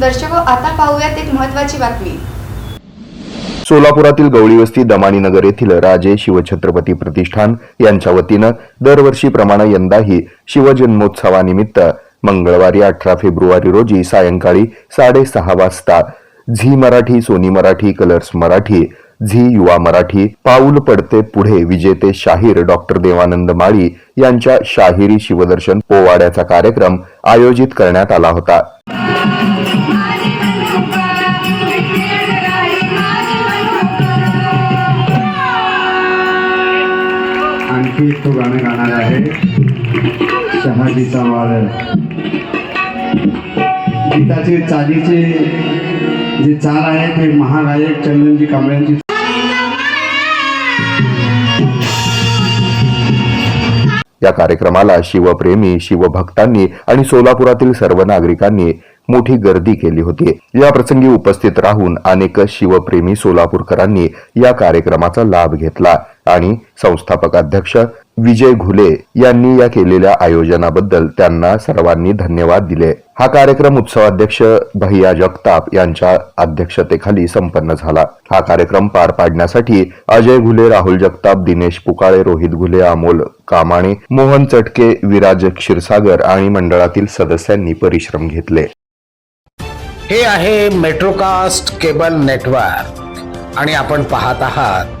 दर्शको आता पाहूयात एक महत्वाची बातमी. सोलापुरातील गवळी वस्ती दमानी नगर येथील राजे शिवछत्रपती प्रतिष्ठान यांच्या वतीनं दरवर्षीप्रमाणे यंदाही शिवजन्मोत्सवानिमित्त मंगळवारी अठरा फेब्रुवारी रोजी सायंकाळी साडेसहा वाजता Zee Marathi Sony Marathi Colors Marathi Zee Yuva Marathi पाऊल पडते पुढे विजेते शाहीर डॉक्टर देवानंद माळी यांच्या शाहिरी शिवदर्शन पोवाड्याचा कार्यक्रम आयोजित करण्यात आला होता. आणखी एक तो गाणं गाणार आहे. शहाजीचा वादळ गीताचे चालीचे जे चाल आहे ते महागायक चंदनजी कांबळ्यांची या कार्यक्रमाला शिवप्रेमी शिवभक्तांनी आणि सोलापुरातील सर्व नागरिकांनी मोठी गर्दी केली होती. या प्रसंगी उपस्थित राहून अनेक शिवप्रेमी सोलापूरकरांनी या कार्यक्रमाचा लाभ घेतला. आणि संस्थापक अध्यक्ष विजय घुले यांनी या केलेल्या आयोजनाबद्दल त्यांना सर्वांनी धन्यवाद दिले. हा कार्यक्रम उत्सवाध्यक्ष भैया जगताप यांच्या अध्यक्षतेखाली संपन्न झाला. हा कार्यक्रम पार पाडण्यासाठी अजय घुले राहुल जगताप दिनेश पुकाळे रोहित घुले अमोल कामाणे मोहन चटके विराज क्षीरसागर आणि मंडळातील सदस्यांनी परिश्रम घेतले. हे आहे मेट्रोकास्ट केबल नेटवर्क आणि आपण पाहत आहात